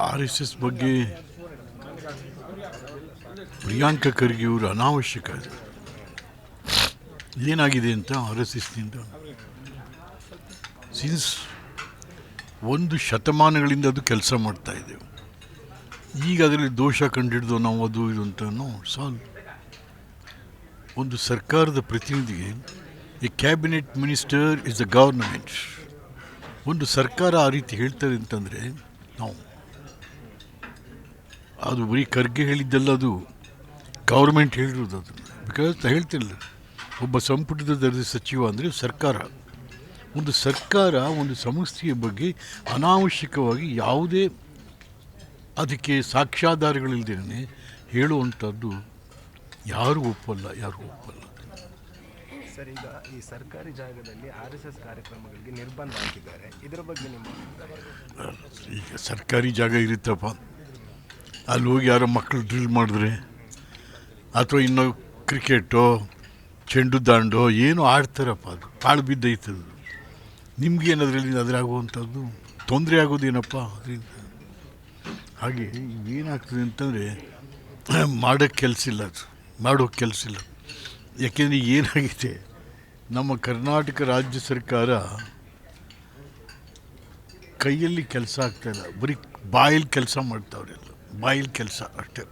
R S S ಬಗ್ಗೆ ಪ್ರಿಯಾಂಕ ಖರ್ಗೆ ಇವರು ಅನಾವಶ್ಯಕ ಏನಾಗಿದೆ ಅಂತ ಆರ್ ಎಸ್ ಎಸ್ನಿಂದ ಸಿನ್ಸ್ ಒಂದು ಶತಮಾನಗಳಿಂದ ಅದು ಕೆಲಸ ಮಾಡ್ತಾ ಇದೆ. ಈಗ ಅದರಲ್ಲಿ ದೋಷ ಕಂಡಿಡ್ದು ನಾವು ಅದು ಇದು ಅಂತ ಸಾಲ್ವ್ ಒಂದು ಸರ್ಕಾರದ ಪ್ರತಿನಿಧಿಗೆ a cabinet minister is the government ಒಂದು ಸರ್ಕಾರ ಆ ರೀತಿ ಹೇಳ್ತಾರೆ ಅಂತಂದರೆ ನಾವು ಅದು ಬರೀ ಖರ್ಗೆ ಹೇಳಿದ್ದಲ್ಲ ಅದು. ಗೌರ್ಮೆಂಟ್ ಹೇಳಿರೋದು ಅದು. ಬಿಕಾಸ್ ಹೇಳ್ತಿಲ್ಲ. ಒಬ್ಬ ಸಂಪುಟದ ದರ್ಜೆ ಸಚಿವ ಅಂದರೆ ಸರ್ಕಾರ. ಒಂದು ಸರ್ಕಾರ ಒಂದು ಸಂಸ್ಥೆಯ ಬಗ್ಗೆ ಅನಾವಶ್ಯಕವಾಗಿ ಯಾವುದೇ ಅದಕ್ಕೆ ಸಾಕ್ಷ್ಯಾಧಾರಗಳಿಲ್ಲದೇ ಹೇಳುವಂಥದ್ದು ಯಾರೂ ಒಪ್ಪಲ್ಲ ಯಾರೂ ಒಪ್ಪಲ್ಲ. ಸರ್ ಈಗ ಈ ಸರ್ಕಾರಿ ಜಾಗದಲ್ಲಿ ಆರ್ ಎಸ್ ಎಸ್ ಕಾರ್ಯಕ್ರಮಗಳಿಗೆ ನಿರ್ಬಂಧ ಹಾಕಿದ್ದಾರೆ. ಇದರ ಬಗ್ಗೆ ನಿಮ್ಮ ಈಗ ಸರ್ಕಾರಿ ಜಾಗ ಇರುತ್ತಪ್ಪ. ಅಲ್ಲಿ ಹೋಗಿ ಯಾರೋ ಮಕ್ಕಳು ಡ್ರಿಲ್ ಮಾಡಿದ್ರೆ? ಅಥವಾ ಇನ್ನೂ ಕ್ರಿಕೆಟೋ ಚೆಂಡು ದಾಂಡೋ, ಏನೋ ಆಡ್ತಾರಪ್ಪ ಅದು. ಕಾಳು ಬಿದ್ದೈತದು ನಿಮ್ಗೇನದ್ರಲ್ಲಿ ಅದ್ರಾಗುವಂಥದ್ದು? ತೊಂದರೆ ಆಗೋದೇನಪ್ಪ ಅದರಿಂದ? ಹಾಗೆ ಏನಾಗ್ತದೆ ಅಂತಂದರೆ, ಮಾಡೋಕ್ಕೆ ಕೆಲಸ ಇಲ್ಲ ಅದು. ಮಾಡೋಕ್ಕೆ ಕೆಲಸ ಇಲ್ಲ. ಯಾಕೆಂದರೆ ಏನಾಗಿದೆ? ನಮ್ಮ ಕರ್ನಾಟಕ ರಾಜ್ಯ ಸರ್ಕಾರ ಕೈಯಲ್ಲಿ ಕೆಲಸ ಆಗ್ತಾಯಿಲ್ಲ ಬರೀ ಬಾಯಲ್ಲಿ ಕೆಲಸ ಮಾಡ್ತಾವ್ರೆಲ್ಲ ಬಾಯಲ್ಲಿ ಕೆಲಸ ಅಷ್ಟೇ.